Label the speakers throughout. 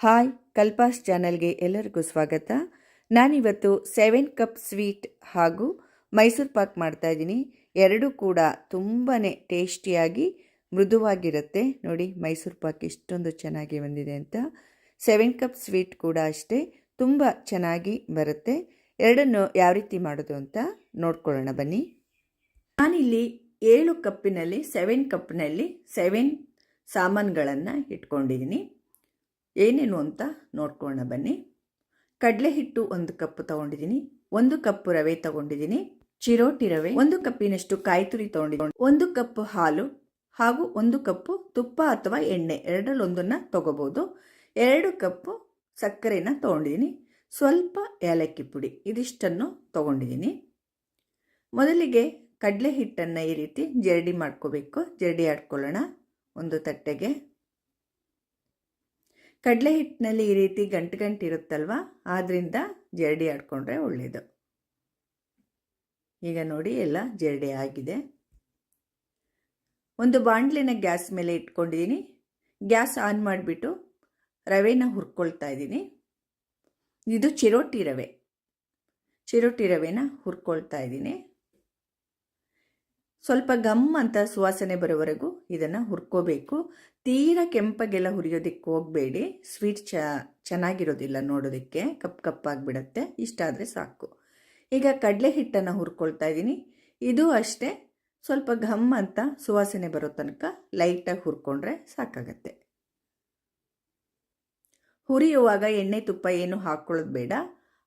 Speaker 1: Hi, ಕಲ್ಪಾಸ್ ಚಾನೆಲ್ಗೆ ಎಲ್ಲರಿಗೂ ಸ್ವಾಗತ. ನಾನಿವತ್ತು ಸೆವೆನ್ ಕಪ್ ಸ್ವೀಟ್ ಹಾಗೂ ಮೈಸೂರು ಪಾಕ್ ಮಾಡ್ತಾ ಇದ್ದೀನಿ. ಎರಡೂ ಕೂಡ ತುಂಬಾ ಟೇಸ್ಟಿಯಾಗಿ ಮೃದುವಾಗಿರುತ್ತೆ. ನೋಡಿ, ಮೈಸೂರು ಪಾಕ್ ಇಷ್ಟೊಂದು ಚೆನ್ನಾಗಿ ಬಂದಿದೆ ಅಂತ. ಸೆವೆನ್ ಕಪ್ ಸ್ವೀಟ್ ಕೂಡ ಅಷ್ಟೇ, ತುಂಬ ಚೆನ್ನಾಗಿ ಬರುತ್ತೆ. ಎರಡನ್ನು ಯಾವ ರೀತಿ ಮಾಡೋದು ಅಂತ ನೋಡ್ಕೊಳ್ಳೋಣ, ಬನ್ನಿ. ನಾನಿಲ್ಲಿ ಏಳು ಕಪ್ಪಿನಲ್ಲಿ, ಸೆವೆನ್ ಕಪ್ನಲ್ಲಿ ಸೆವೆನ್ ಸಾಮಾನುಗಳನ್ನು ಇಟ್ಕೊಂಡಿದ್ದೀನಿ. ಏನೇನು ಅಂತ ನೋಡ್ಕೊಳ್ಳೋಣ ಬನ್ನಿ. ಕಡಲೆ ಹಿಟ್ಟು ಒಂದು ಕಪ್ ತಗೊಂಡಿದ್ದೀನಿ. ಒಂದು ಕಪ್ ರವೆ ತಗೊಂಡಿದ್ದೀನಿ. ಚಿರೋಟಿ ರವೆ, ಒಂದು ಕಪ್ಪಿನಷ್ಟು ಕಾಯಿ ತುರಿ ತಗೊಂಡಿದ್ದೀನಿ. ಒಂದು ಕಪ್ ಹಾಲು ಹಾಗೂ ಒಂದು ಕಪ್ಪು ತುಪ್ಪ ಅಥವಾ ಎಣ್ಣೆ ಎರಡರಲ್ಲಿ ಒಂದನ್ನ ತಗೋಬೋದು. ಎರಡು ಕಪ್ಪು ಸಕ್ಕರೆನ ತಗೊಂಡಿದ್ದೀನಿ. ಸ್ವಲ್ಪ ಏಲಕ್ಕಿ ಪುಡಿ ಇದಿಷ್ಟನ್ನು ತಗೊಂಡಿದ್ದೀನಿ. ಮೊದಲಿಗೆ ಕಡಲೆ ಹಿಟ್ಟನ್ನು ಈ ರೀತಿ ಜರಡಿ ಮಾಡ್ಕೋಬೇಕು. ಜರಡಿ ಆಡ್ಕೊಳ್ಳೋಣ. ಒಂದು ತಟ್ಟೆಗೆ. ಕಡಲೆ ಹಿಟ್ಟಿನಲ್ಲಿ ಈ ರೀತಿ ಗಂಟು ಗಂಟು ಇರುತ್ತಲ್ವ? ಆದ್ದರಿಂದ ಜರಡಿ ಆಡ್ಕೊಂಡ್ರೆ ಒಳ್ಳೆಯದು ಈಗ ನೋಡಿ ಎಲ್ಲ ಜರಡಿ ಆಗಿದೆ. ಒಂದು ಬಾಣಲಿನ ಗ್ಯಾಸ್ ಮೇಲೆ ಇಟ್ಕೊಂಡಿದ್ದೀನಿ. ಗ್ಯಾಸ್ ಆನ್ ಮಾಡಿಬಿಟ್ಟು ರವೆನ ಹುರ್ಕೊಳ್ತಾ ಇದ್ದೀನಿ. ಇದು ಚಿರೋಟಿ ರವೆ. ಚಿರೋಟಿ ರವೆನ ಹುರ್ಕೊಳ್ತಾ ಇದ್ದೀನಿ. ಸ್ವಲ್ಪ ಗಮ್ ಅಂತ ಸುವಾಸನೆ ಬರೋವರೆಗೂ ಇದನ್ನು ಹುರ್ಕೋಬೇಕು. ತೀರಾ ಕೆಂಪಗೆಲ್ಲ ಹುರಿಯೋದಕ್ಕೆ ಹೋಗಬೇಡಿ. ಸ್ವೀಟ್ ಚ, ಚೆನ್ನಾಗಿರೋದಿಲ್ಲ ನೋಡೋದಕ್ಕೆ. ಕಪ್ ಕಪ್ಪಾಗಿಬಿಡತ್ತೆ. ಇಷ್ಟ ಆದರೆ ಸಾಕು. ಈಗ ಕಡಲೆ ಹಿಟ್ಟನ್ನು ಹುರ್ಕೊಳ್ತಾ ಇದ್ದೀನಿ ಇದು ಅಷ್ಟೇ. ಸ್ವಲ್ಪ ಘಮ್ ಅಂತ ಸುವಾಸನೆ ಬರೋ ತನಕ ಲೈಟಾಗಿ ಹುರ್ಕೊಂಡ್ರೆ ಸಾಕಾಗತ್ತೆ. ಹುರಿಯುವಾಗ ಎಣ್ಣೆ ತುಪ್ಪ ಏನು ಹಾಕ್ಕೊಳ್ಳೋದು ಬೇಡ.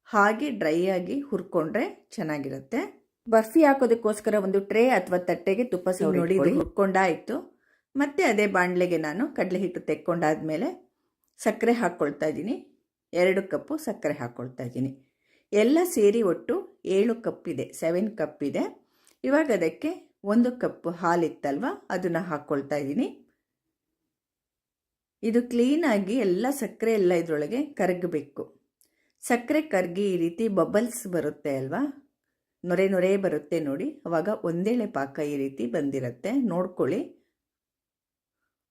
Speaker 1: ಹಾಗೆ ಡ್ರೈ ಆಗಿ ಹುರ್ಕೊಂಡ್ರೆ ಚೆನ್ನಾಗಿರುತ್ತೆ. ಬರ್ಫಿ ಹಾಕೋದಕ್ಕೋಸ್ಕರ ಒಂದು ಟ್ರೇ ಅಥವಾ ತಟ್ಟೆಗೆ ತುಪ್ಪ ಸಹ ನೋಡಿ. ಹುರ್ಕೊಂಡಾಯಿತು ಮತ್ತೆ ಅದೇ ಬಾಣಲೆಗೆ ನಾನು ಕಡಲೆ ಹಿಟ್ಟು ತೆಕ್ಕೊಂಡಾದ್ಮೇಲೆ ಸಕ್ಕರೆ ಹಾಕ್ಕೊಳ್ತಾ ಇದ್ದೀನಿ. ಎರಡು ಕಪ್ಪು ಸಕ್ಕರೆ ಹಾಕ್ಕೊಳ್ತಾ ಇದ್ದೀನಿ. ಎಲ್ಲ ಸೇರಿ ಒಟ್ಟು ಏಳು ಕಪ್ ಇದೆ ಸೆವೆನ್ ಕಪ್ ಇದೆ ಇವಾಗ ಅದಕ್ಕೆ ಒಂದು ಕಪ್ ಹಾಲಿತ್ತಲ್ವ ಅದನ್ನು ಹಾಕ್ಕೊಳ್ತಾ ಇದ್ದೀನಿ. ಇದು ಕ್ಲೀನಾಗಿ ಎಲ್ಲ ಸಕ್ಕರೆ ಎಲ್ಲ ಇದರೊಳಗೆ ಕರಗಬೇಕು. ಸಕ್ಕರೆ ಕರಗಿ ಈ ರೀತಿ ಬಬಲ್ಸ್ ಬರುತ್ತೆ ಅಲ್ವಾ? ನೊರೆ ನೊರೆ ಬರುತ್ತೆ ನೋಡಿ. ಅವಾಗ ಒಂದೇಳೆ ಪಾಕ ಈ ರೀತಿ ಬಂದಿರುತ್ತೆ. ನೋಡ್ಕೊಳ್ಳಿ.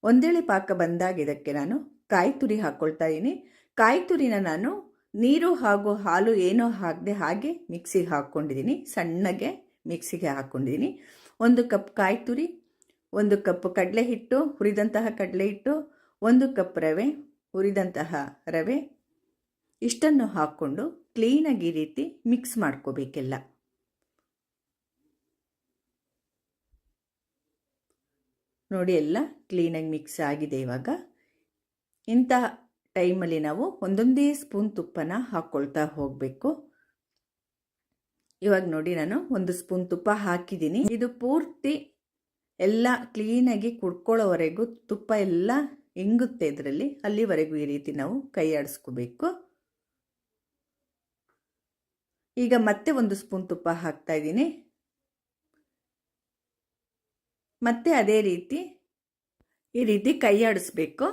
Speaker 1: ಒಂದೇಳೆ ಪಾಕ ಬಂದಾಗ ಇದಕ್ಕೆ ನಾನು ಕಾಯಿ ತುರಿ ಹಾಕ್ಕೊಳ್ತಾ ಇದ್ದೀನಿ ಕಾಯಿ ತುರಿನ ನಾನು ನೀರು ಹಾಗೂ ಹಾಲು ಏನೋ ಹಾಕದೆ ಹಾಗೆ ಮಿಕ್ಸಿಗೆ ಹಾಕ್ಕೊಂಡಿದ್ದೀನಿ ಸಣ್ಣಗೆ ಮಿಕ್ಸಿಗೆ ಹಾಕ್ಕೊಂಡಿದ್ದೀನಿ ಒಂದು ಕಪ್ ಕಾಯಿ ತುರಿ, ಒಂದು ಕಪ್ ಕಡಲೆ ಹಿಟ್ಟು, ಹುರಿದಂತಹ ಕಡಲೆ ಹಿಟ್ಟು, ಒಂದು ಕಪ್ ರವೆ, ಹುರಿದಂತಹ ರವೆ. ಇಷ್ಟನ್ನು ಹಾಕ್ಕೊಂಡು ಕ್ಲೀನಾಗಿ ಈ ರೀತಿ ಮಿಕ್ಸ್ ಮಾಡ್ಕೋಬೇಕೆಲ್ಲ. ನೋಡಿ ಎಲ್ಲ ಕ್ಲೀನಾಗಿ ಮಿಕ್ಸ್ ಆಗಿದೆ ಇವಾಗ. ಇಂತಹ ಟೈಮಲ್ಲಿ ನಾವು ಒಂದೊಂದೇ ಸ್ಪೂನ್ ತುಪ್ಪನ ಹಾಕ್ಕೊಳ್ತಾ ಹೋಗಬೇಕು. ಇವಾಗ ನೋಡಿ ನಾನು ಒಂದು ಸ್ಪೂನ್ ತುಪ್ಪ ಹಾಕಿದ್ದೀನಿ. ಇದು ಪೂರ್ತಿ ಎಲ್ಲ ಕ್ಲೀನಾಗಿ ಕುಡ್ಕೊಳ್ಳೋವರೆಗೂ ತುಪ್ಪ ಎಲ್ಲ ಹೆಂಗುತ್ತೆ ಇದರಲ್ಲಿ. ಅಲ್ಲಿವರೆಗೂ ಈ ರೀತಿ ನಾವು ಕೈ ಆಡಿಸ್ಕೋಬೇಕು. ಈಗ ಮತ್ತೆ ಒಂದು ಸ್ಪೂನ್ ತುಪ್ಪ ಹಾಕ್ತಾ ಇದ್ದೀನಿ. ಮತ್ತೆ ಅದೇ ರೀತಿ ಈ ರೀತಿ ಕೈ ಆಡಿಸ್ಬೇಕು.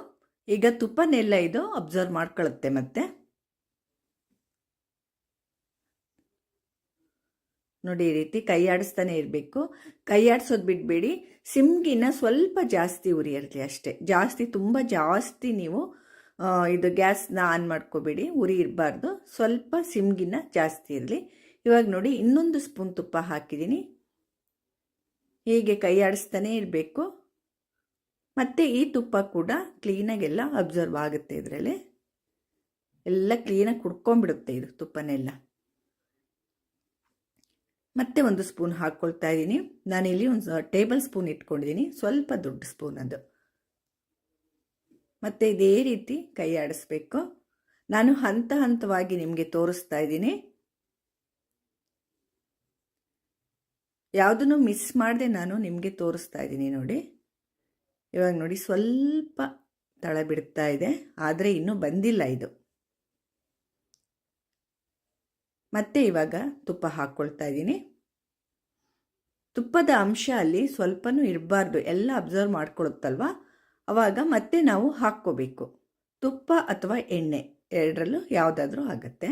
Speaker 1: ಈಗ ತುಪ್ಪನೆಲ್ಲ ಇದು ಅಬ್ಸರ್ವ್ ಮಾಡ್ಕೊಳುತ್ತೆ ಮತ್ತೆ. ನೋಡಿ ಈ ರೀತಿ ಕೈ ಆಡಿಸ್ತಾನೆ ಇರಬೇಕು. ಕೈ ಆಡಿಸೋದು ಬಿಡಬೇಡಿ. ಸಿಮ್ಗಿನ ಸ್ವಲ್ಪ ಜಾಸ್ತಿ ಉರಿಯಿರಲಿ ಇರಲಿ ಅಷ್ಟೇ. ಜಾಸ್ತಿ, ತುಂಬ ಜಾಸ್ತಿ ನೀವು ಇದು ಗ್ಯಾಸ್ನ ಆನ್ ಮಾಡ್ಕೋಬೇಡಿ. ಉರಿ ಇರಬಾರ್ದು ಸ್ವಲ್ಪ ಸಿಮ್ಗಿನ ಜಾಸ್ತಿ ಇರಲಿ. ಇವಾಗ ನೋಡಿ ಇನ್ನೊಂದು ಸ್ಪೂನ್ ತುಪ್ಪ ಹಾಕಿದ್ದೀನಿ. ಹೀಗೆ ಕೈ ಆಡಿಸ್ತಾನೆ ಇರಬೇಕು. ಮತ್ತು ಈ ತುಪ್ಪ ಕೂಡ ಕ್ಲೀನಾಗೆಲ್ಲ ಅಬ್ಸರ್ವ್ ಆಗುತ್ತೆ ಇದರಲ್ಲಿ. ಎಲ್ಲ ಕ್ಲೀನಾಗಿ ಕುಡ್ಕೊಂಡ್ಬಿಡುತ್ತೆ ಇದು ತುಪ್ಪನೆಲ್ಲ. ಮತ್ತೆ ಒಂದು ಸ್ಪೂನ್ ಹಾಕ್ಕೊಳ್ತಾ ಇದ್ದೀನಿ. ನಾನಿಲ್ಲಿ ಒಂದು ಟೇಬಲ್ ಸ್ಪೂನ್ ಇಟ್ಕೊಂಡಿದ್ದೀನಿ. ಸ್ವಲ್ಪ ದೊಡ್ಡ ಸ್ಪೂನ್ ಅದು. ಮತ್ತು ಇದೇ ರೀತಿ ಕೈ ಆಡಿಸ್ಬೇಕು ನಾನು ಹಂತ ಹಂತವಾಗಿ ನಿಮಗೆ ತೋರಿಸ್ತಾ ಇದ್ದೀನಿ. ಯಾವುದನ್ನು ಮಿಸ್ ಮಾಡದೆ ನಾನು ನಿಮಗೆ ತೋರಿಸ್ತಾ ಇದ್ದೀನಿ ನೋಡಿ. ಇವಾಗ ನೋಡಿ ಸ್ವಲ್ಪ ತಳ ಬಿಡ್ತಾ ಇದೆ, ಆದರೆ ಇನ್ನೂ ಬಂದಿಲ್ಲ ಇದು. ಮತ್ತೆ ಇವಾಗ ತುಪ್ಪ ಹಾಕ್ಕೊಳ್ತಾ ಇದ್ದೀನಿ. ತುಪ್ಪದ ಅಂಶ ಅಲ್ಲಿ ಸ್ವಲ್ಪನೂ ಇರಬಾರ್ದು, ಎಲ್ಲ ಅಬ್ಸರ್ವ್ ಮಾಡ್ಕೊಳುತ್ತಲ್ವ? ಅವಾಗ ಮತ್ತೆ ನಾವು ಹಾಕ್ಕೋಬೇಕು. ತುಪ್ಪ ಅಥವಾ ಎಣ್ಣೆ, ಎರಡರಲ್ಲೂ ಯಾವುದಾದ್ರೂ ಆಗುತ್ತೆ.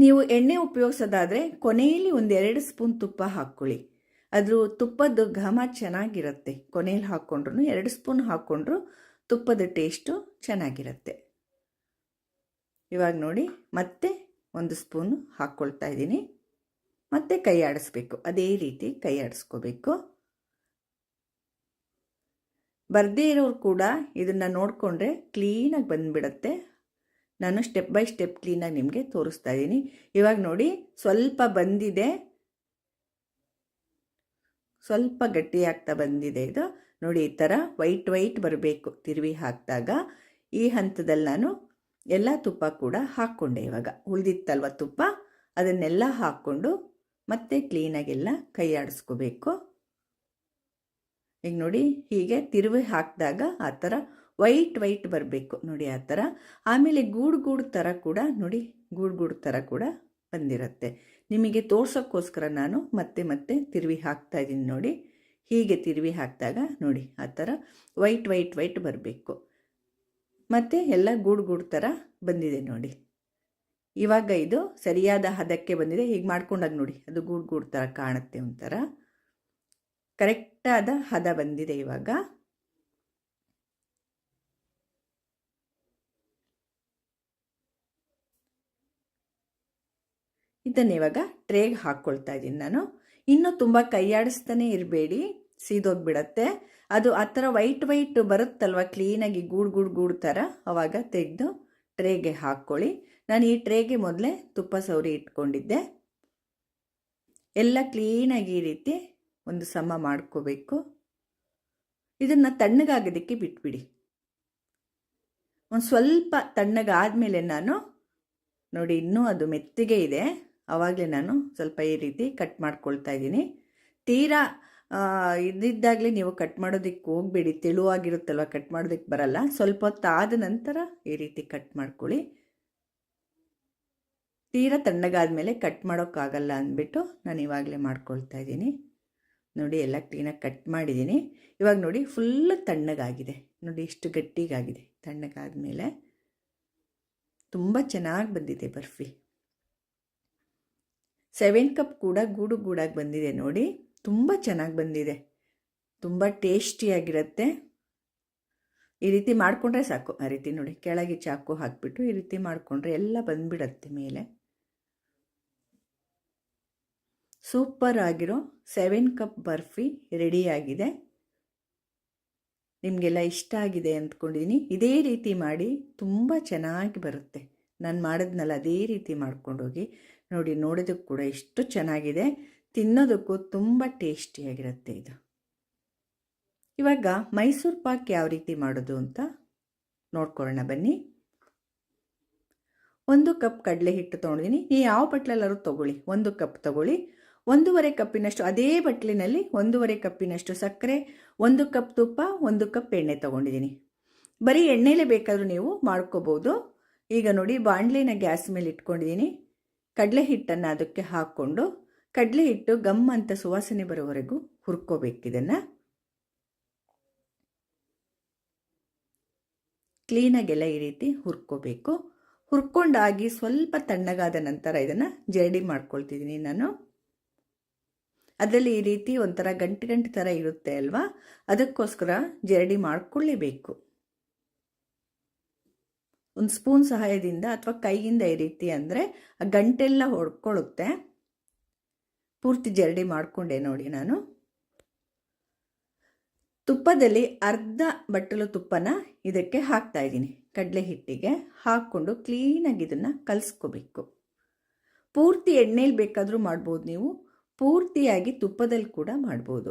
Speaker 1: ನೀವು ಎಣ್ಣೆ ಉಪಯೋಗಿಸೋದಾದರೆ ಕೊನೆಯಲ್ಲಿ ಒಂದೆರಡು ಸ್ಪೂನ್ ತುಪ್ಪ ಹಾಕ್ಕೊಳ್ಳಿ. ಅದ್ರ ತುಪ್ಪದ ಘಮ ಚೆನ್ನಾಗಿರುತ್ತೆ. ಕೊನೆಯಲ್ಲಿ ಹಾಕ್ಕೊಂಡ್ರು ಎರಡು ಸ್ಪೂನ್ ಹಾಕ್ಕೊಂಡ್ರು ತುಪ್ಪದ ಟೇಸ್ಟು ಚೆನ್ನಾಗಿರುತ್ತೆ. ಇವಾಗ ನೋಡಿ, ಮತ್ತೆ ಒಂದು ಸ್ಪೂನು ಹಾಕ್ಕೊಳ್ತಾ ಇದ್ದೀನಿ. ಮತ್ತೆ ಕೈ ಆಡಿಸ್ಬೇಕು. ಅದೇ ರೀತಿ ಕೈ ಆಡಿಸ್ಕೋಬೇಕು. ಬರದೇ ಇರೋರು ಕೂಡ ಇದನ್ನು ನೋಡಿಕೊಂಡ್ರೆ ಕ್ಲೀನಾಗಿ ಬಂದುಬಿಡತ್ತೆ. ನಾನು ಸ್ಟೆಪ್ ಬೈ ಸ್ಟೆಪ್ ಕ್ಲೀನಾಗಿ ನಿಮಗೆ ತೋರಿಸ್ತಾ ಇದ್ದೀನಿ ಇವಾಗ ನೋಡಿ, ಸ್ವಲ್ಪ ಬಂದಿದೆ. ಸ್ವಲ್ಪ ಗಟ್ಟಿ ಆಗ್ತಾ ಬಂದಿದೆ ಇದು. ನೋಡಿ, ಈ ಥರ ವೈಟ್ ವೈಟ್ ಬರಬೇಕು ತಿರುವಿ ಹಾಕಿದಾಗ. ಈ ಹಂತದಲ್ಲಿ ನಾನು ಎಲ್ಲ ತುಪ್ಪ ಕೂಡ ಹಾಕ್ಕೊಂಡೆ ಇವಾಗ. ಉಳಿದಿತ್ತಲ್ವ ತುಪ್ಪ? ಅದನ್ನೆಲ್ಲ ಹಾಕ್ಕೊಂಡು ಮತ್ತೆ ಕ್ಲೀನಾಗೆಲ್ಲ ಕೈ ಆಡಿಸ್ಕೋಬೇಕು. ಈಗ ನೋಡಿ, ಹೀಗೆ ತಿರುವಿ ಹಾಕಿದಾಗ ಆ ಥರ ವೈಟ್ ವೈಟ್ ಬರಬೇಕು ನೋಡಿ ಆ ಥರ. ಆಮೇಲೆ ಗೂಡು ಗೂಡು ಥರ ಕೂಡ ನೋಡಿ ಗೂಡು ಗೂಡು ಥರ ಕೂಡ ಬಂದಿರುತ್ತೆ. ನಿಮಗೆ ತೋರ್ಸೋಕ್ಕೋಸ್ಕರ ನಾನು ಮತ್ತೆ ಮತ್ತೆ ತಿರುವಿ ಹಾಕ್ತಾ ಇದ್ದೀನಿ ನೋಡಿ. ಹೀಗೆ ತಿರುವಿ ಹಾಕಿದಾಗ ನೋಡಿ ಆ ಥರ ವೈಟ್ ವೈಟ್ ವೈಟ್ ಬರಬೇಕು. ಮತ್ತು ಎಲ್ಲ ಗೂಡು ಗೂಡು ಥರ ಬಂದಿದೆ ನೋಡಿ. ಇವಾಗ ಇದು ಸರಿಯಾದ ಹದಕ್ಕೆ ಬಂದಿದೆ. ಹೀಗೆ ಮಾಡ್ಕೊಂಡಾಗ ನೋಡಿ ಅದು ಗೂಡು ಗೂಡು ಥರ ಕಾಣುತ್ತೆ ಒಂಥರ. ಕರೆಕ್ಟಾದ ಹದ ಬಂದಿದೆ ಇವಾಗ. ಇದನ್ನು ಇವಾಗ ಟ್ರೇಗೆ ಹಾಕ್ಕೊಳ್ತಾ ಇದ್ದೀನಿ ನಾನು. ಇನ್ನೂ ತುಂಬ ಕೈಯಾಡಿಸ್ತಾನೆ ಇರಬೇಡಿ, ಸೀದೋಗ್ಬಿಡತ್ತೆ. ಅದು ಆ ಥರ ವೈಟ್ ವೈಟ್ ಬರುತ್ತಲ್ವ, ಕ್ಲೀನಾಗಿ ಗೂಡು ಗೂಡು ಗೂಡು ಥರ, ಅವಾಗ ತೆಗೆದು ಟ್ರೇಗೆ ಹಾಕ್ಕೊಳ್ಳಿ. ನಾನು ಈ ಟ್ರೇಗೆ ಮೊದಲೇ ತುಪ್ಪ ಸೌರಿ ಇಟ್ಕೊಂಡಿದ್ದೆ. ಎಲ್ಲ ಕ್ಲೀನಾಗಿ ಈ ರೀತಿ ಒಂದು ಸಮ ಮಾಡ್ಕೋಬೇಕು. ಇದನ್ನು ತಣ್ಣಗಾಗೋದಕ್ಕೆ ಬಿಟ್ಬಿಡಿ. ಒಂದು ಸ್ವಲ್ಪ ತಣ್ಣಗಾದ ಮೇಲೆ ನಾನು ನೋಡಿ ಇನ್ನೂ ಅದು ಮೆತ್ತಿಗೆ ಇದೆ. ಆವಾಗಲೇ ನಾನು ಸ್ವಲ್ಪ ಈ ರೀತಿ ಕಟ್ ಮಾಡ್ಕೊಳ್ತಾ ಇದ್ದೀನಿ. ತೀರಾ ಇದ್ದಿದ್ದಾಗಲೇ ನೀವು ಕಟ್ ಮಾಡೋದಕ್ಕೆ ಹೋಗಬೇಡಿ, ತೆಳುವಾಗಿರುತ್ತಲ್ವ, ಕಟ್ ಮಾಡೋದಕ್ಕೆ ಬರಲ್ಲ. ಸ್ವಲ್ಪ ಹೊತ್ತಾದ ನಂತರ ಈ ರೀತಿ ಕಟ್ ಮಾಡ್ಕೊಳ್ಳಿ. ತೀರಾ ತಣ್ಣಗಾದ ಮೇಲೆ ಕಟ್ ಮಾಡೋಕ್ಕಾಗಲ್ಲ ಅಂದ್ಬಿಟ್ಟು ನಾನು ಇವಾಗಲೇ ಮಾಡ್ಕೊಳ್ತಾ ಇದ್ದೀನಿ. ನೋಡಿ, ಎಲ್ಲ ಕ್ಲೀನಾಗಿ ಕಟ್ ಮಾಡಿದ್ದೀನಿ. ಇವಾಗ ನೋಡಿ ಫುಲ್ ತಣ್ಣಗಾಗಿದೆ. ನೋಡಿ, ಇಷ್ಟು ಗಟ್ಟಿಗಾಗಿದೆ. ತಣ್ಣಗಾದ ಮೇಲೆ ತುಂಬ ಚೆನ್ನಾಗಿ ಬಂದಿದೆ ಬರ್ಫಿ. ಸೆವೆನ್ ಕಪ್ ಕೂಡ ಗೂಡು ಗೂಡಾಗಿ ಬಂದಿದೆ ನೋಡಿ. ತುಂಬ ಚೆನ್ನಾಗಿ ಬಂದಿದೆ. ತುಂಬ ಟೇಸ್ಟಿಯಾಗಿರುತ್ತೆ. ಈ ರೀತಿ ಮಾಡಿಕೊಂಡ್ರೆ ಸಾಕು. ಆ ರೀತಿ ನೋಡಿ, ಕೆಳಗೆ ಚಾಕು ಹಾಕಿಬಿಟ್ಟು ಈ ರೀತಿ ಮಾಡಿಕೊಂಡ್ರೆ ಎಲ್ಲ ಬಂದ್ಬಿಡತ್ತೆ ಮೇಲೆ. ಸೂಪರ್ ಆಗಿರೋ ಸೆವೆನ್ ಕಪ್ ಬರ್ಫಿ ರೆಡಿಯಾಗಿದೆ ನಿಮಗೆಲ್ಲ ಇಷ್ಟ ಆಗಿದೆ ಅಂದ್ಕೊಂಡಿದ್ದೀನಿ ಇದೇ ರೀತಿ ಮಾಡಿ ತುಂಬ ಚೆನ್ನಾಗಿ ಬರುತ್ತೆ. ನಾನು ಮಾಡಿದ್ನಲ್ಲ, ಅದೇ ರೀತಿ ಮಾಡ್ಕೊಂಡೋಗಿ. ನೋಡಿ ನೋಡೋದಕ್ಕೆ ಕೂಡ ಎಷ್ಟು ಚೆನ್ನಾಗಿದೆ. ತಿನ್ನೋದಕ್ಕೂ ತುಂಬ ಟೇಸ್ಟಿಯಾಗಿರುತ್ತೆ ಇದು. ಇವಾಗ ಮೈಸೂರು ಪಾಕ್ ಯಾವ ರೀತಿ ಮಾಡೋದು ಅಂತ ನೋಡ್ಕೊಳ್ಳೋಣ ಬನ್ನಿ. ಒಂದು ಕಪ್ ಕಡಲೆ ಹಿಟ್ಟು ತೊಗೊಂಡಿದ್ದೀನಿ. ನೀವು ಯಾವ ಬಟ್ಲಲ್ಲಾದ್ರೂ ತೊಗೊಳ್ಳಿ. ಒಂದು ಕಪ್ ತೊಗೊಳ್ಳಿ. ಒಂದೂವರೆ ಕಪ್ಪಿನಷ್ಟು ಅದೇ ಬಟ್ಲಿನಲ್ಲಿ ಒಂದೂವರೆ ಕಪ್ಪಿನಷ್ಟು ಸಕ್ಕರೆ, ಒಂದು ಕಪ್ ತುಪ್ಪ, ಒಂದು ಕಪ್ ಎಣ್ಣೆ ತೊಗೊಂಡಿದ್ದೀನಿ. ಬರೀ ಎಣ್ಣೆಲೇ ಬೇಕಾದರೂ ನೀವು ಮಾಡ್ಕೋಬೋದು. ಈಗ ನೋಡಿ ಬಾಣಲಿನ ಗ್ಯಾಸ್ ಮೇಲೆ ಇಟ್ಕೊಂಡಿದ್ದೀನಿ. ಕಡಲೆ ಹಿಟ್ಟನ್ನು ಅದಕ್ಕೆ ಹಾಕ್ಕೊಂಡು ಕಡಲೆ ಹಿಟ್ಟು ಗಮ್ ಅಂತ ಸುವಾಸನೆ ಬರೋವರೆಗೂ ಹುರ್ಕೋಬೇಕು ಇದನ್ನು. ಕ್ಲೀನಾಗೆಲ್ಲ ಈ ರೀತಿ ಹುರ್ಕೋಬೇಕು. ಹುರ್ಕೊಂಡಾಗಿ ಸ್ವಲ್ಪ ತಣ್ಣಗಾದ ನಂತರ ಇದನ್ನು ಜರಡಿ ಮಾಡ್ಕೊಳ್ತಿದ್ದೀನಿ ನಾನು. ಅದರಲ್ಲಿ ಈ ರೀತಿ ಒಂಥರ ಗಂಟು ಗಂಟು ಥರ ಇರುತ್ತೆ ಅಲ್ವಾ? ಅದಕ್ಕೋಸ್ಕರ ಜರಡಿ ಮಾಡ್ಕೊಳ್ಳೇಬೇಕು. ಒಂದು ಸ್ಪೂನ್ ಸಹಾಯದಿಂದ ಅಥವಾ ಕೈಯಿಂದ ಈ ರೀತಿ ಅಂದರೆ ಆ ಗಂಟೆಲ್ಲ ಹೊಡ್ಕೊಳ್ಳುತ್ತೆ. ಪೂರ್ತಿ ಜರಡಿ ಮಾಡಿಕೊಂಡೆ ನೋಡಿ ನಾನು. ತುಪ್ಪದಲ್ಲಿ ಅರ್ಧ ಬಟ್ಟಲು ತುಪ್ಪನ ಇದಕ್ಕೆ ಹಾಕ್ತಾ ಇದ್ದೀನಿ. ಕಡಲೆ ಹಿಟ್ಟಿಗೆ ಹಾಕ್ಕೊಂಡು ಕ್ಲೀನಾಗಿ ಇದನ್ನು ಕಲಸ್ಕೋಬೇಕು. ಪೂರ್ತಿ ಎಣ್ಣೆಲಿ ಬೇಕಾದರೂ ಮಾಡ್ಬೋದು ನೀವು. ಪೂರ್ತಿಯಾಗಿ ತುಪ್ಪದಲ್ಲಿ ಕೂಡ ಮಾಡ್ಬೋದು.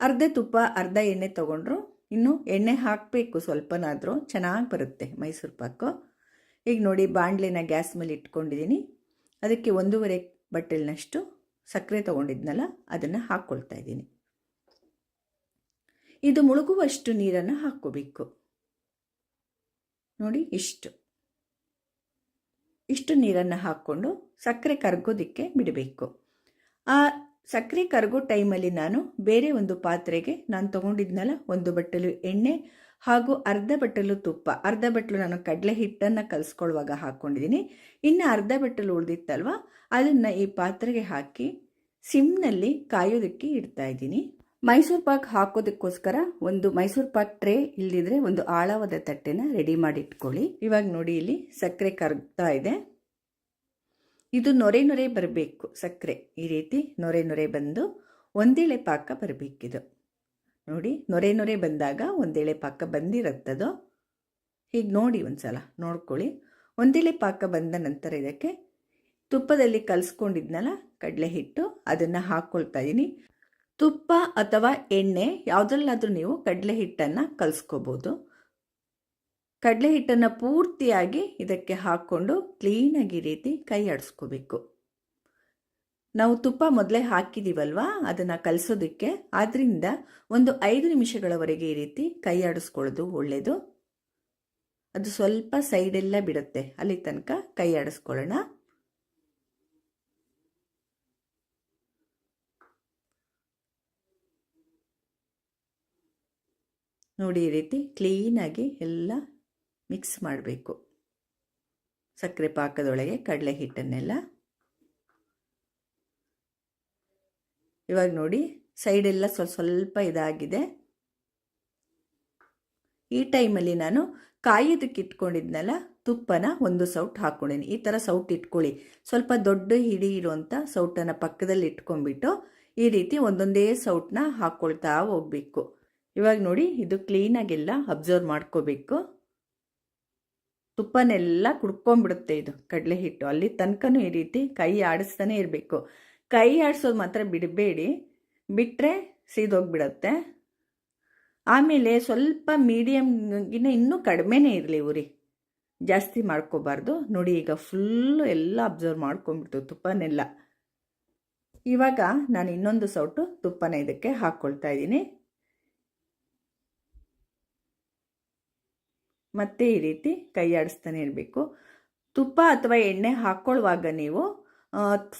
Speaker 1: ಅರ್ಧ ತುಪ್ಪ, ಅರ್ಧ ಎಣ್ಣೆ ತೊಗೊಂಡ್ರು ಇನ್ನು ಎಣ್ಣೆ ಹಾಕಬೇಕು ಸ್ವಲ್ಪನಾದರೂ, ಚೆನ್ನಾಗಿ ಬರುತ್ತೆ ಮೈಸೂರು ಪಾಕು. ಈಗ ನೋಡಿ ಬಾಣಲೆನ ಗ್ಯಾಸ್ ಮೇಲೆ ಇಟ್ಕೊಂಡಿದ್ದೀನಿ ಅದಕ್ಕೆ ಒಂದೂವರೆ ಬಟ್ಟಲಿನಷ್ಟು ಸಕ್ಕರೆ ತೊಗೊಂಡಿದ್ನಲ್ಲ, ಅದನ್ನು ಹಾಕ್ಕೊಳ್ತಾ ಇದ್ದೀನಿ. ಇದು ಮುಳುಗುವಷ್ಟು ನೀರನ್ನು ಹಾಕ್ಕೋಬೇಕು. ನೋಡಿ ಇಷ್ಟು. ಇಷ್ಟು ನೀರನ್ನು ಹಾಕ್ಕೊಂಡು ಸಕ್ಕರೆ ಕರಗೋದಕ್ಕೆ ಬಿಡಬೇಕು. ಆ ಸಕ್ಕರೆ ಕರಗೋ ಟೈಮಲ್ಲಿ ನಾನು ಬೇರೆ ಒಂದು ಪಾತ್ರೆಗೆ ನಾನು ತಗೊಂಡಿದ್ನಲ್ಲ, ಒಂದು ಬಟ್ಟಲು ಎಣ್ಣೆ ಹಾಗೂ ಅರ್ಧ ಬಟ್ಟಲು ತುಪ್ಪ. ಅರ್ಧ ಬಟ್ಟಲು ನಾನು ಕಡಲೆ ಹಿಟ್ಟನ್ನು ಕಲಿಸ್ಕೊಳ್ಳುವಾಗ ಹಾಕ್ಕೊಂಡಿದ್ದೀನಿ ಇನ್ನು ಅರ್ಧ ಬಟ್ಟಲು ಉಳಿದಿತ್ತಲ್ವ, ಅದನ್ನು ಈ ಪಾತ್ರೆಗೆ ಹಾಕಿ ಸಿಮ್ನಲ್ಲಿ ಕಾಯೋದಕ್ಕೆ ಇಡ್ತಾ ಇದ್ದೀನಿ. ಮೈಸೂರು ಪಾಕ್ ಹಾಕೋದಕ್ಕೋಸ್ಕರ ಒಂದು ಮೈಸೂರು ಪಾಕ್ ಟ್ರೇ ಇಲ್ಲದಿದ್ರೆ ಒಂದು ಆಳವಾದ ತಟ್ಟೆನ ರೆಡಿ ಮಾಡಿ ಇಟ್ಕೊಳ್ಳಿ ಇವಾಗ ನೋಡಿ ಇಲ್ಲಿ ಸಕ್ಕರೆ ಕರಗ್ತಾ ಇದೆ. ಇದು ನೊರೆ ನೊರೆ ಬರಬೇಕು. ಸಕ್ಕರೆ. ಈ ರೀತಿ ನೊರೆ ನೊರೆ ಬಂದು ಒಂದೇಳೆ ಪಾಕ ಬರಬೇಕಿದು. ನೋಡಿ, ನೊರೆ ನೊರೆ ಬಂದಾಗ ಒಂದೇಳೆ ಪಾಕ ಬಂದಿರುತ್ತದು? ಹೀಗೆ ನೋಡಿ ಒಂದ್ಸಲ, ನೋಡ್ಕೊಳ್ಳಿ. ಒಂದೇಳೆ ಪಾಕ ಬಂದ ನಂತರ ಇದಕ್ಕೆ ತುಪ್ಪದಲ್ಲಿ ಕಲಿಸ್ಕೊಂಡಿದ್ನಲ್ಲ ಕಡಲೆ ಹಿಟ್ಟು ಅದನ್ನು ಹಾಕ್ಕೊಳ್ತಾ ಇದ್ದೀನಿ ತುಪ್ಪ ಅಥವಾ ಎಣ್ಣೆ, ಯಾವುದ್ರಲ್ಲಾದರೂ ನೀವು ಕಡಲೆ ಹಿಟ್ಟನ್ನು ಕಲಿಸ್ಕೋಬೋದು. ಕಡಲೆ ಹಿಟ್ಟನ್ನು ಪೂರ್ತಿಯಾಗಿ ಇದಕ್ಕೆ ಹಾಕ್ಕೊಂಡು ಕ್ಲೀನಾಗಿ ರೀತಿ ಕೈ ಆಡಿಸ್ಕೋಬೇಕು. ನಾವು ತುಪ್ಪ ಮೊದಲೇ ಹಾಕಿದ್ದೀವಲ್ವಾ ಅದನ್ನು ಕಲಿಸೋದಕ್ಕೆ. ಆದ್ದರಿಂದ ಒಂದು ಐದು ನಿಮಿಷಗಳವರೆಗೆ ಈ ರೀತಿ ಕೈ ಆಡಿಸ್ಕೊಳ್ಳೋದು ಒಳ್ಳೆಯದು ಅದು ಸ್ವಲ್ಪ ಸೈಡೆಲ್ಲ ಬಿಡುತ್ತೆ. ಅಲ್ಲಿ ತನಕ ಕೈ ಆಡಿಸ್ಕೊಳ್ಳೋಣ. ನೋಡಿ ಈ ರೀತಿ ಕ್ಲೀನಾಗಿ ಎಲ್ಲ ಮಿಕ್ಸ್ ಮಾಡಬೇಕು. ಸಕ್ಕರೆ ಪಾಕದೊಳಗೆ ಕಡಲೆ ಹಿಟ್ಟನ್ನೆಲ್ಲ. ಇವಾಗ ನೋಡಿ ಸೈಡೆಲ್ಲ ಸ್ವಲ್ಪ ಸ್ವಲ್ಪ ಇದಾಗಿದೆ. ಈ ಟೈಮಲ್ಲಿ ನಾನು ಕಾಯೋದಕ್ಕೆ ಇಟ್ಕೊಂಡಿದ್ನಲ್ಲ, ತುಪ್ಪನ ಒಂದು ಸೌಟ್ ಹಾಕ್ಕೊಂಡಿನಿ ಈ ಥರ ಸೌಟ್ ಇಟ್ಕೊಳ್ಳಿ. ಸ್ವಲ್ಪ ದೊಡ್ಡ ಹಿಡಿ ಇರುವಂಥ ಸೌಟನ್ನು ಪಕ್ಕದಲ್ಲಿ ಇಟ್ಕೊಂಡ್ಬಿಟ್ಟು ಈ ರೀತಿ ಒಂದೊಂದೇ ಸೌಟನ್ನ ಹಾಕ್ಕೊಳ್ತಾ ಹೋಗಬೇಕು. ಇವಾಗ ನೋಡಿ, ಇದು ಕ್ಲೀನಾಗೆಲ್ಲ ಅಬ್ಸರ್ವ್ ಮಾಡ್ಕೋಬೇಕು. ತುಪ್ಪನೆಲ್ಲ ಕುಡ್ಕೊಂಡ್ಬಿಡುತ್ತೆ ಇದು ಕಡಲೆ ಹಿಟ್ಟು. ಅಲ್ಲಿ ತನಕನೂ ಈ ರೀತಿ ಕೈ ಆಡಿಸ್ತಾನೆ ಇರಬೇಕು. ಕೈ ಆಡಿಸೋದು ಮಾತ್ರ ಬಿಡಬೇಡಿ. ಬಿಟ್ಟರೆ ಸೀದೋಗ್ಬಿಡತ್ತೆ. ಆಮೇಲೆ ಸ್ವಲ್ಪ ಮೀಡಿಯಮ್ಗಿನ್ನ ಇನ್ನೂ ಕಡಿಮೆನೇ ಇರಲಿ ಉರಿ. ಜಾಸ್ತಿ ಮಾಡ್ಕೋಬಾರ್ದು. ನೋಡಿ ಈಗ ಫುಲ್ಲು ಎಲ್ಲ ಅಬ್ಸರ್ವ್ ಮಾಡ್ಕೊಂಬಿಡ್ತು ತುಪ್ಪನೆಲ್ಲ. ಇವಾಗ ನಾನು ಇನ್ನೊಂದು ಸೌಟು ತುಪ್ಪನ ಇದಕ್ಕೆ ಹಾಕ್ಕೊಳ್ತಾ ಇದ್ದೀನಿ. ಮತ್ತೆ ಈ ರೀತಿ ಕೈ ಆಡಿಸ್ತಾನೆ ಇರಬೇಕು. ತುಪ್ಪ ಅಥವಾ ಎಣ್ಣೆ ಹಾಕ್ಕೊಳ್ಳುವಾಗ ನೀವು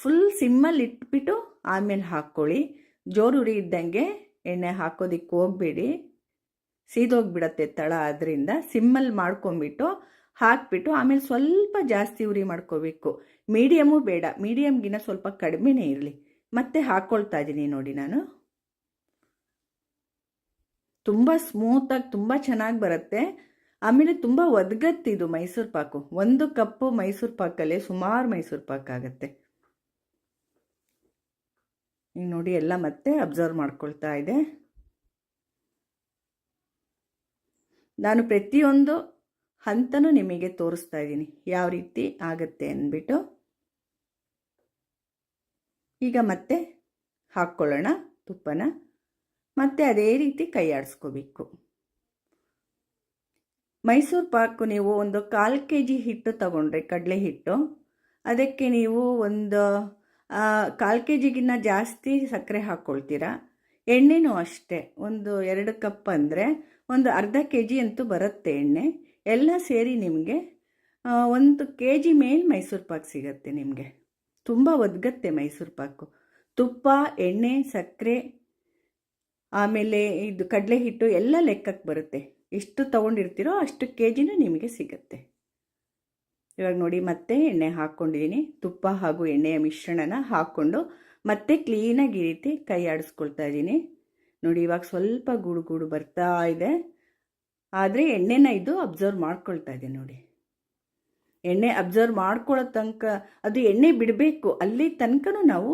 Speaker 1: ಫುಲ್ ಸಿಮ್ಮಲ್ಲಿ ಇಟ್ಬಿಟ್ಟು ಆಮೇಲೆ ಹಾಕ್ಕೊಳ್ಳಿ ಜೋರು ಉರಿ ಇದ್ದಂಗೆ ಎಣ್ಣೆ ಹಾಕೋದಿಕ್ಕೆ ಹೋಗಬೇಡಿ. ಸೀದೋಗ್ಬಿಡತ್ತೆ ತಳ. ಅದರಿಂದ ಸಿಮ್ಮಲ್ಲಿ ಮಾಡ್ಕೊಂಬಿಟ್ಟು ಹಾಕ್ಬಿಟ್ಟು ಆಮೇಲೆ ಸ್ವಲ್ಪ ಜಾಸ್ತಿ ಉರಿ ಮಾಡ್ಕೋಬೇಕು. ಮೀಡಿಯಮು ಬೇಡ. ಮೀಡಿಯಮ್ಗಿನ ಸ್ವಲ್ಪ ಕಡಿಮೆನೇ ಇರಲಿ. ಮತ್ತೆ ಹಾಕ್ಕೊಳ್ತಾ ಇದ್ದೀನಿ ನೋಡಿ ನಾನು. ತುಂಬ ಸ್ಮೂತಾಗಿ ತುಂಬ ಚೆನ್ನಾಗಿ ಬರುತ್ತೆ. ಆಮೇಲೆ ತುಂಬ ಒದಗತ್ತಿದು ಮೈಸೂರು ಪಾಕು. ಒಂದು ಕಪ್ಪು ಮೈಸೂರು ಪಾಕಲ್ಲಿ ಸುಮಾರು ಮೈಸೂರು ಪಾಕ್ ಆಗುತ್ತೆ. ಈಗ ನೋಡಿ, ಎಲ್ಲ ಮತ್ತೆ ಅಬ್ಸರ್ವ್ ಮಾಡ್ಕೊಳ್ತಾ ಇದೆ. ನಾನು ಪ್ರತಿಯೊಂದು ಹಂತನೂ ನಿಮಗೆ ತೋರಿಸ್ತಾ ಇದ್ದೀನಿ. ಯಾವ ರೀತಿ ಆಗುತ್ತೆ ಅಂದ್ಬಿಟ್ಟು. ಈಗ ಮತ್ತೆ ಹಾಕ್ಕೊಳ್ಳೋಣ ತುಪ್ಪನ. ಮತ್ತೆ ಅದೇ ರೀತಿ ಕೈ ಆಡಿಸ್ಕೋಬೇಕು ಮೈಸೂರು ಪಾಕು ನೀವು ಒಂದು ಕಾಲು ಕೆ ಜಿ ಹಿಟ್ಟು ತಗೊಂಡ್ರೆ, ಕಡಲೆ ಹಿಟ್ಟು. ಅದಕ್ಕೆ ನೀವು ಒಂದು ಕಾಲು ಕೆ ಜಿಗಿನ್ನ ಜಾಸ್ತಿ ಸಕ್ಕರೆ ಹಾಕ್ಕೊಳ್ತೀರಾ ಎಣ್ಣೆನೂ ಅಷ್ಟೇ, ಒಂದು ಎರಡು ಕಪ್ ಅಂದರೆ ಒಂದು ಅರ್ಧ ಕೆ ಜಿ ಅಂತೂ ಬರುತ್ತೆ ಎಣ್ಣೆ. ಎಲ್ಲ ಸೇರಿ ನಿಮಗೆ ಒಂದು ಕೆ ಜಿ ಮೇಲೆ ಮೈಸೂರು ಪಾಕ್ ಸಿಗತ್ತೆ ನಿಮಗೆ. ತುಂಬ ಒದಗತ್ತೆ ಮೈಸೂರು ಪಾಕು. ತುಪ್ಪ, ಎಣ್ಣೆ, ಸಕ್ಕರೆ, ಆಮೇಲೆ ಇದು ಕಡಲೆ ಹಿಟ್ಟು ಎಲ್ಲ ಲೆಕ್ಕಕ್ಕೆ ಬರುತ್ತೆ. ಎಷ್ಟು ತೊಗೊಂಡಿರ್ತೀರೋ ಅಷ್ಟು ಕೆ ಜಿನೂ ನಿಮಗೆ ಸಿಗುತ್ತೆ. ಇವಾಗ ನೋಡಿ, ಮತ್ತೆ ಎಣ್ಣೆ ಹಾಕ್ಕೊಂಡಿದ್ದೀನಿ. ತುಪ್ಪ ಹಾಗೂ ಎಣ್ಣೆಯ ಮಿಶ್ರಣನ ಹಾಕ್ಕೊಂಡು ಮತ್ತೆ ಕ್ಲೀನಾಗಿ ಈ ರೀತಿ ಕೈ ಆಡಿಸ್ಕೊಳ್ತಾ ಇದ್ದೀನಿ. ನೋಡಿ, ಇವಾಗ ಸ್ವಲ್ಪ ಗೂಡು ಗೂಡು ಬರ್ತಾ ಇದೆ. ಆದರೆ ಎಣ್ಣೆನ ಇದು ಅಬ್ಸರ್ವ್ ಮಾಡ್ಕೊಳ್ತಾ ಇದೆ ನೋಡಿ. ಎಣ್ಣೆ ಅಬ್ಸರ್ವ್ ಮಾಡ್ಕೊಳ್ಳೋ ತನಕ ಅದು ಎಣ್ಣೆ ಬಿಡಬೇಕು. ಅಲ್ಲಿ ತನಕನೂ ನಾವು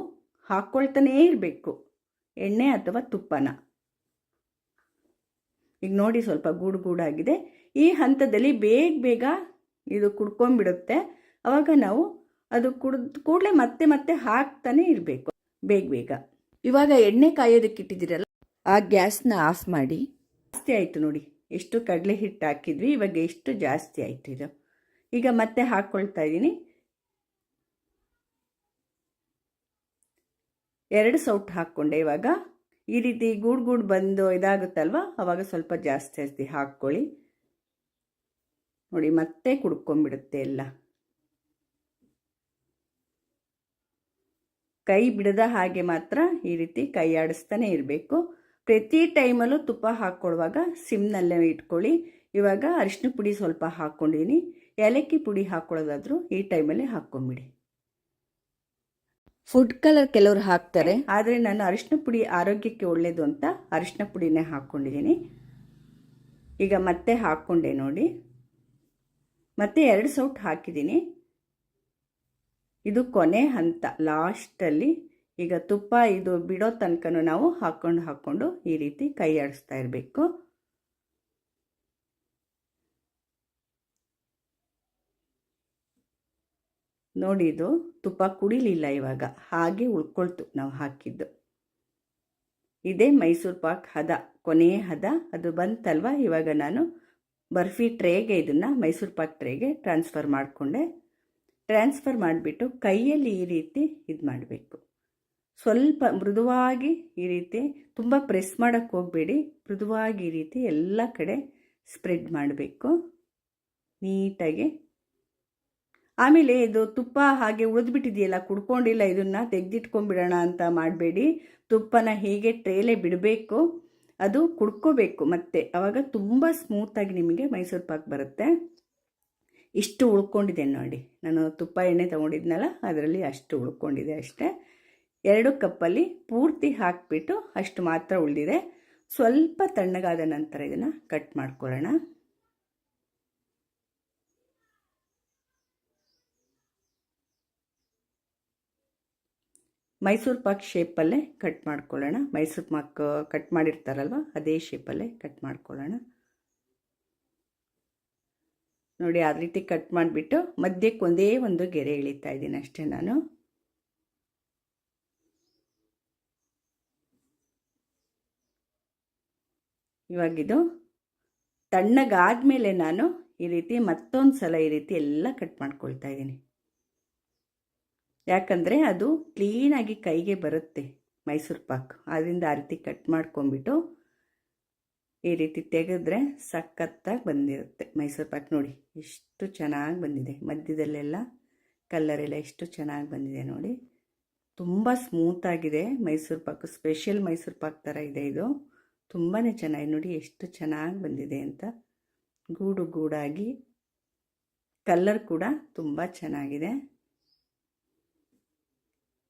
Speaker 1: ಹಾಕ್ಕೊಳ್ತಾನೇ ಇರಬೇಕು. ಎಣ್ಣೆ ಅಥವಾ ತುಪ್ಪನ. ಈಗ ನೋಡಿ ಸ್ವಲ್ಪ ಗೂಡು ಗೂಡಾಗಿದೆ. ಈ ಹಂತದಲ್ಲಿ ಬೇಗ ಬೇಗ ಇದು ಕುಡ್ಕೊಂಡ್ಬಿಡುತ್ತೆ. ಅವಾಗ ನಾವು ಅದು ಕುಡ್ದು ಕೂಡಲೇ ಮತ್ತೆ ಮತ್ತೆ ಹಾಕ್ತಾನೆ ಇರಬೇಕು ಬೇಗ ಬೇಗ. ಇವಾಗ ಎಣ್ಣೆ ಕಾಯೋದಕ್ಕೆ ಇಟ್ಟಿದ್ದೀರಲ್ಲ, ಆ ಗ್ಯಾಸ್ನ ಆಫ್ ಮಾಡಿ. ಜಾಸ್ತಿ ಆಯಿತು ನೋಡಿ, ಎಷ್ಟು ಕಡಲೆ ಹಿಟ್ಟು ಹಾಕಿದ್ವಿ, ಇವಾಗ ಎಷ್ಟು ಜಾಸ್ತಿ ಆಯಿತು ಇದು. ಈಗ ಮತ್ತೆ ಹಾಕ್ಕೊಳ್ತಾ ಇದ್ದೀನಿ. ಎರಡು ಸೌಟ್ ಹಾಕ್ಕೊಂಡೆ ಇವಾಗ. ಈ ರೀತಿ ಗೂಡು ಗೂಡು ಬಂದು ಇದಾಗುತ್ತಲ್ವ? ಅವಾಗ ಸ್ವಲ್ಪ ಜಾಸ್ತಿ ಜಾಸ್ತಿ ಹಾಕ್ಕೊಳ್ಳಿ. ನೋಡಿ, ಮತ್ತೆ ಕುಡ್ಕೊಂಡ್ಬಿಡುತ್ತೆ ಎಲ್ಲ. ಕೈ ಬಿಡದ ಹಾಗೆ ಮಾತ್ರ ಈ ರೀತಿ ಕೈ ಆಡಿಸ್ತಾನೆ ಇರಬೇಕು. ಪ್ರತಿ ಟೈಮಲ್ಲೂ ತುಪ್ಪ ಹಾಕ್ಕೊಳ್ಳುವಾಗ ಸಿಮ್ನಲ್ಲೇ ಇಟ್ಕೊಳ್ಳಿ. ಇವಾಗ ಅರಿಶಿನ ಪುಡಿ ಸ್ವಲ್ಪ ಹಾಕ್ಕೊಂಡಿದ್ದೀನಿ. ಏಲಕ್ಕಿ ಪುಡಿ ಹಾಕ್ಕೊಳ್ಳೋದಾದರೂ ಈ ಟೈಮಲ್ಲೇ ಹಾಕ್ಕೊಂಬಿಡಿ ಫುಡ್ ಕಲರ್ ಕೆಲವರು ಹಾಕ್ತಾರೆ. ಆದರೆ ನಾನು ಅರಿಶಿನ ಪುಡಿ ಆರೋಗ್ಯಕ್ಕೆ ಒಳ್ಳೆಯದು ಅಂತ ಅರಿಶಿನ ಪುಡಿನೇ ಹಾಕ್ಕೊಂಡಿದ್ದೀನಿ ಈಗ ಮತ್ತೆ ಹಾಕ್ಕೊಂಡೆ ನೋಡಿ. ಮತ್ತೆ ಎರಡು ಸೌಟ್ ಹಾಕಿದ್ದೀನಿ. ಇದು ಕೊನೆ ಹಂತ ಲಾಸ್ಟಲ್ಲಿ ಈಗ ತುಪ್ಪ ಇದು ಬಿಡೋ ತನಕನೂ ನಾವು ಹಾಕ್ಕೊಂಡು ಹಾಕ್ಕೊಂಡು ಈ ರೀತಿ ಕೈ ಆಡಿಸ್ತಾ ಇರಬೇಕು. ನೋಡಿ ಇದು ತುಪ್ಪ ಕುಡಿಲಿಲ್ಲ ಇವಾಗ. ಹಾಗೆ ಉಳ್ಕೊಳ್ತು ನಾವು ಹಾಕಿದ್ದು. ಇದೇ ಮೈಸೂರು ಪಾಕ್ ಹದ ಕೊನೆಯ ಹದ, ಅದು ಬಂತಲ್ವ? ಇವಾಗ ನಾನು ಬರ್ಫಿ ಟ್ರೇಗೆ ಇದನ್ನು ಮೈಸೂರು ಪಾಕ್ ಟ್ರೇಗೆ ಟ್ರಾನ್ಸ್ಫರ್ ಮಾಡಿಕೊಂಡೆ. ಟ್ರಾನ್ಸ್ಫರ್ ಮಾಡಿಬಿಟ್ಟು ಕೈಯಲ್ಲಿ ಈ ರೀತಿ ಇದು ಮಾಡಬೇಕು. ಸ್ವಲ್ಪ ಮೃದುವಾಗಿ ಈ ರೀತಿ, ತುಂಬ ಪ್ರೆಸ್ ಮಾಡೋಕ್ಕೆ ಹೋಗಬೇಡಿ. ಮೃದುವಾಗಿ ಈ ರೀತಿ ಎಲ್ಲ ಕಡೆ ಸ್ಪ್ರೆಡ್ ಮಾಡಬೇಕು. ನೀಟಾಗಿ ಆಮೇಲೆ ಇದು ತುಪ್ಪ ಹಾಗೆ ಉಳಿದ್ಬಿಟ್ಟಿದೆಯಲ್ಲ, ಕುಡ್ಕೊಂಡಿಲ್ಲ, ಇದನ್ನು ತೆಗೆದಿಟ್ಕೊಂಡ್ಬಿಡೋಣ ಅಂತ ಮಾಡಬೇಡಿ. ತುಪ್ಪನ ಹೀಗೆ ಟ್ರೇಲೆ ಬಿಡಬೇಕು, ಅದು ಕುಡ್ಕೋಬೇಕು ಮತ್ತೆ. ಅವಾಗ ತುಂಬ ಸ್ಮೂತಾಗಿ ನಿಮಗೆ ಮೈಸೂರು ಪಾಕ್ ಬರುತ್ತೆ. ಇಷ್ಟು ಉಳ್ಕೊಂಡಿದೆ ನೋಡಿ. ನಾನು ತುಪ್ಪ ಎಣ್ಣೆ ತೊಗೊಂಡಿದ್ನಲ್ಲ, ಅದರಲ್ಲಿ ಅಷ್ಟು ಉಳ್ಕೊಂಡಿದೆ ಅಷ್ಟೇ. ಎರಡು ಕಪ್ಪಲ್ಲಿ ಪೂರ್ತಿ ಹಾಕಿಬಿಟ್ಟು ಅಷ್ಟು ಮಾತ್ರ ಉಳಿದಿದೆ. ಸ್ವಲ್ಪ ತಣ್ಣಗಾದ ನಂತರ ಇದನ್ನು ಕಟ್ ಮಾಡ್ಕೊಳ್ಳೋಣ. ಮೈಸೂರು ಪಾಕ್ ಶೇಪಲ್ಲೇ ಕಟ್ ಮಾಡ್ಕೊಳ್ಳೋಣ. ಮೈಸೂರು ಪಾಕ್ ಕಟ್ ಮಾಡಿರ್ತಾರಲ್ವ, ಅದೇ ಶೇಪಲ್ಲೇ ಕಟ್ ಮಾಡ್ಕೊಳ್ಳೋಣ. ನೋಡಿ, ಆ ರೀತಿ ಕಟ್ ಮಾಡಿಬಿಟ್ಟು ಮಧ್ಯಕ್ಕೆ ಒಂದೇ ಒಂದು ಗೆರೆ ಇಳಿತಾ ಇದ್ದೀನಿ ಅಷ್ಟೇ ನಾನು. ಇವಾಗಿದು ತಣ್ಣಗಾದ್ಮೇಲೆ ನಾನು ಈ ರೀತಿ ಮತ್ತೊಂದು ಸಲ ಈ ರೀತಿ ಎಲ್ಲ ಕಟ್ ಮಾಡ್ಕೊಳ್ತಾ ಇದ್ದೀನಿ. ಯಾಕಂದರೆ ಅದು ಕ್ಲೀನಾಗಿ ಕೈಗೆ ಬರುತ್ತೆ ಮೈಸೂರು ಪಾಕ್. ಅದರಿಂದ ಆ ರೀತಿ ಕಟ್ ಮಾಡ್ಕೊಂಬಿಟ್ಟು ಈ ರೀತಿ ತೆಗೆದ್ರೆ ಸಖತ್ತಾಗಿ ಬಂದಿರುತ್ತೆ ಮೈಸೂರು ಪಾಕ್ ನೋಡಿ. ಎಷ್ಟು ಚೆನ್ನಾಗಿ ಬಂದಿದೆ. ಮಧ್ಯದಲ್ಲೆಲ್ಲ ಕಲ್ಲರೆಲ್ಲ ಎಷ್ಟು ಚೆನ್ನಾಗಿ ಬಂದಿದೆ ನೋಡಿ. ತುಂಬ ಸ್ಮೂತಾಗಿದೆ ಮೈಸೂರು ಪಾಕ್. ಸ್ಪೆಷಲ್ ಮೈಸೂರು ಪಾಕ್ ಥರ ಇದೆ ಇದು. ತುಂಬಾ ಚೆನ್ನಾಗಿ ನೋಡಿ. ಎಷ್ಟು ಚೆನ್ನಾಗಿ ಬಂದಿದೆ ಅಂತ. ಗೂಡು ಗೂಡಾಗಿ ಕಲ್ಲರ್ ಕೂಡ ತುಂಬ ಚೆನ್ನಾಗಿದೆ.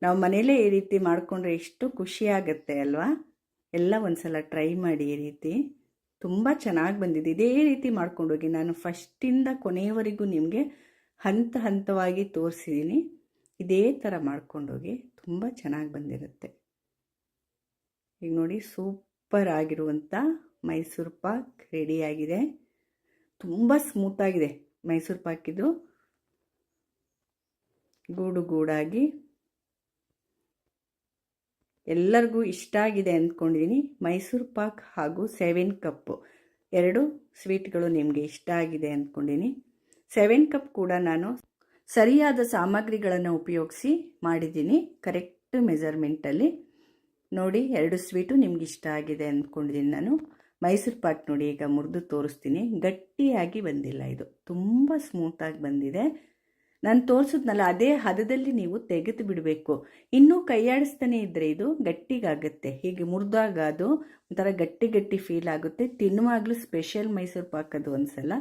Speaker 1: ನಾವು ಮನೇಲೇ ಈ ರೀತಿ ಮಾಡಿಕೊಂಡ್ರೆ ಎಷ್ಟು ಖುಷಿಯಾಗುತ್ತೆ ಅಲ್ವಾ? ಎಲ್ಲ ಒಂದು ಸಲ ಟ್ರೈ ಮಾಡಿ ಈ ರೀತಿ. ತುಂಬ ಚೆನ್ನಾಗಿ ಬಂದಿದೆ. ಇದೇ ರೀತಿ ಮಾಡ್ಕೊಂಡೋಗಿ ನಾನು ಫಸ್ಟಿಂದ ಕೊನೆಯವರೆಗೂ ನಿಮಗೆ ಹಂತ ಹಂತವಾಗಿ ತೋರಿಸಿದ್ದೀನಿ ಇದೇ ಥರ ಮಾಡ್ಕೊಂಡೋಗಿ ತುಂಬ ಚೆನ್ನಾಗಿ ಬಂದಿರುತ್ತೆ. ಈಗ ನೋಡಿ ಸೂಪರ್ ಆಗಿರುವಂಥ ಮೈಸೂರು ಪಾಕ್ ರೆಡಿಯಾಗಿದೆ ತುಂಬ ಸ್ಮೂತಾಗಿದೆ ಮೈಸೂರು ಪಾಕಿದು ಗೂಡು ಗೂಡಾಗಿ ಎಲ್ಲರಿಗೂ ಇಷ್ಟ ಆಗಿದೆ ಅಂದ್ಕೊಂಡಿದ್ದೀನಿ. ಮೈಸೂರು ಪಾಕ್ ಹಾಗೂ ಸೆವೆನ್ ಕಪ್ಪು ಎರಡು ಸ್ವೀಟ್ಗಳು ನಿಮಗೆ ಇಷ್ಟ ಆಗಿದೆ ಅಂದ್ಕೊಂಡಿನಿ ಸೆವೆನ್ ಕಪ್ ಕೂಡ ನಾನು ಸರಿಯಾದ ಸಾಮಗ್ರಿಗಳನ್ನು ಉಪಯೋಗಿಸಿ ಮಾಡಿದ್ದೀನಿ. ಕರೆಕ್ಟ್ ಮೆಜರ್ಮೆಂಟಲ್ಲಿ. ನೋಡಿ, ಎರಡು ಸ್ವೀಟು ನಿಮ್ಗೆ ಇಷ್ಟ ಆಗಿದೆ ಅಂದ್ಕೊಂಡಿದ್ದೀನಿ ನಾನು. ಮೈಸೂರು ಪಾಕ್ ನೋಡಿ, ಈಗ ಮುರಿದು ತೋರಿಸ್ತೀನಿ. ಗಟ್ಟಿಯಾಗಿ ಬಂದಿಲ್ಲ ಇದು. ತುಂಬ ಸ್ಮೂತಾಗಿ ಬಂದಿದೆ. ನಾನು ತೋರಿಸಿದ್ನಲ್ಲ, ಅದೇ ಹದದಲ್ಲಿ ನೀವು ತೆಗೆದು ಬಿಡಬೇಕು. ಇನ್ನೂ ಕೈಯಾಡಿಸ್ತಾನೆ ಇದ್ದರೆ ಇದು ಗಟ್ಟಿಗಾಗುತ್ತೆ. ಹೀಗೆ ಮುರಿದಾಗ ಅದು ಒಂಥರ ಗಟ್ಟಿ ಗಟ್ಟಿ ಫೀಲ್ ಆಗುತ್ತೆ. ತಿನ್ನುವಾಗಲೂ ಸ್ಪೆಷಲ್ ಮೈಸೂರು ಪಾಕ್ ಅದು ಒಂದ್ಸಲ.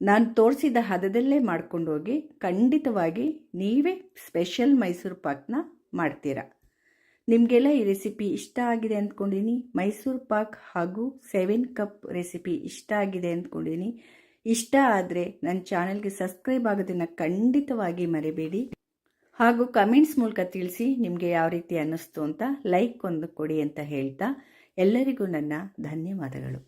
Speaker 1: ನಾನು ತೋರಿಸಿದ ಹದದಲ್ಲೇ ಮಾಡ್ಕೊಂಡು ಹೋಗಿ ಖಂಡಿತವಾಗಿ ನೀವೇ ಸ್ಪೆಷಲ್ ಮೈಸೂರು ಪಾಕ್ನ ಮಾಡ್ತೀರಾ. ನಿಮಗೆಲ್ಲ ಈ ರೆಸಿಪಿ ಇಷ್ಟ ಆಗಿದೆ ಅಂದ್ಕೊಂಡಿನಿ. ಮೈಸೂರು ಪಾಕ್ ಹಾಗೂ ಸೆವೆನ್ ಕಪ್ ರೆಸಿಪಿ ಇಷ್ಟ ಆಗಿದೆ ಅಂದ್ಕೊಂಡಿನಿ. ಇಷ್ಟ ಆದರೆ ನನ್ನ ಚಾನಲ್ಗೆ ಸಬ್ಸ್ಕ್ರೈಬ್ ಆಗೋದನ್ನು ಖಂಡಿತವಾಗಿ ಮರಿಬೇಡಿ. ಹಾಗೂ ಕಮೆಂಟ್ಸ್ ಮೂಲಕ ತಿಳಿಸಿ ನಿಮಗೆ ಯಾವ ರೀತಿ ಅನ್ನಿಸ್ತು ಅಂತ ಲೈಕ್ ಒಂದು ಕೊಡಿ ಅಂತ ಹೇಳ್ತಾ ಎಲ್ಲರಿಗೂ ನನ್ನ ಧನ್ಯವಾದಗಳು.